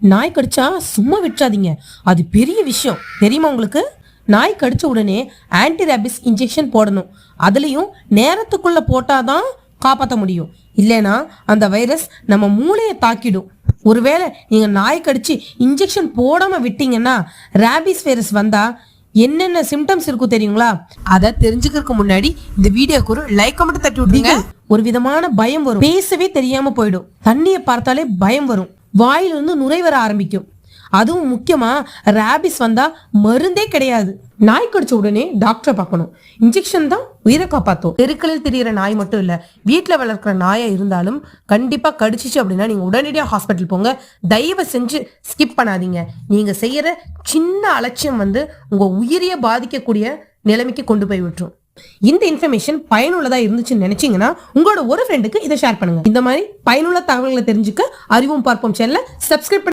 நாய் கடிச்சா சும்மா விட்டுறாதீங்க. அது பெரிய விஷயம். தெரியுமா உங்களுக்கு? நாய் கடிச்ச உடனே ஆன்டி ரேபிஸ் இன்ஜெக்ஷன் போடணும். அதுலேயும் நேரத்துக்குள்ள போட்டாதான் காப்பாற்ற முடியும். இல்லைனா அந்த வைரஸ் நம்ம மூளையை தாக்கிடும். ஒருவேளை நீங்கள் நாய் கடிச்சு இன்ஜெக்ஷன் போடாமல் விட்டீங்கன்னா ரேபிஸ் வைரஸ் வந்தா என்னென்ன சிம்டம்ஸ் இருக்கும் தெரியுங்களா? அதை தெரிஞ்சுக்கிறதுக்கு முன்னாடி இந்த வீடியோக்கு ஒரு லைக் மட்டும் தட்டி விட்டுருங்க. ஒரு விதமான பயம் வரும். பேசவே தெரியாம போயிடும். தண்ணியை பார்த்தாலே பயம் வரும். வாயிலிருந்து நுரை வர ஆரம்பிக்கும். அதுவும் முக்கியமாக ரேபிஸ் வந்தால் மருந்தே கிடையாது. நாய் கடிச்ச உடனே டாக்டரை பார்க்கணும். இன்ஜெக்ஷன் தான் உயிரை காப்பாத்தும். தெருக்களில் திரியிற நாய் மட்டும் இல்லை வீட்டில் வளர்க்குற நாயாக இருந்தாலும் கண்டிப்பாக கடிச்சிச்சு அப்படின்னா நீங்கள் உடனடியாக ஹாஸ்பிட்டல் போங்க. தயவு செஞ்சு ஸ்கிப் பண்ணாதீங்க. நீங்கள் செய்கிற சின்ன அலட்சியம் வந்து உங்கள் உயிரியை பாதிக்கக்கூடிய நிலைமைக்கு கொண்டு போய் விட்டுரும். இந்த இன்ஃபர்மேஷன் பயனுள்ளதா இருந்துச்சுன்னு நினைச்சீங்கன்னா உங்களோட ஒரு ஃப்ரெண்டுக்கு இதை ஷேர் பண்ணுங்க. இந்த மாதிரி பயனுள்ள தகவல்களை தெரிஞ்சுக்க அறிவும் பார்ப்போம் சேனலை சப்ஸ்கிரைப்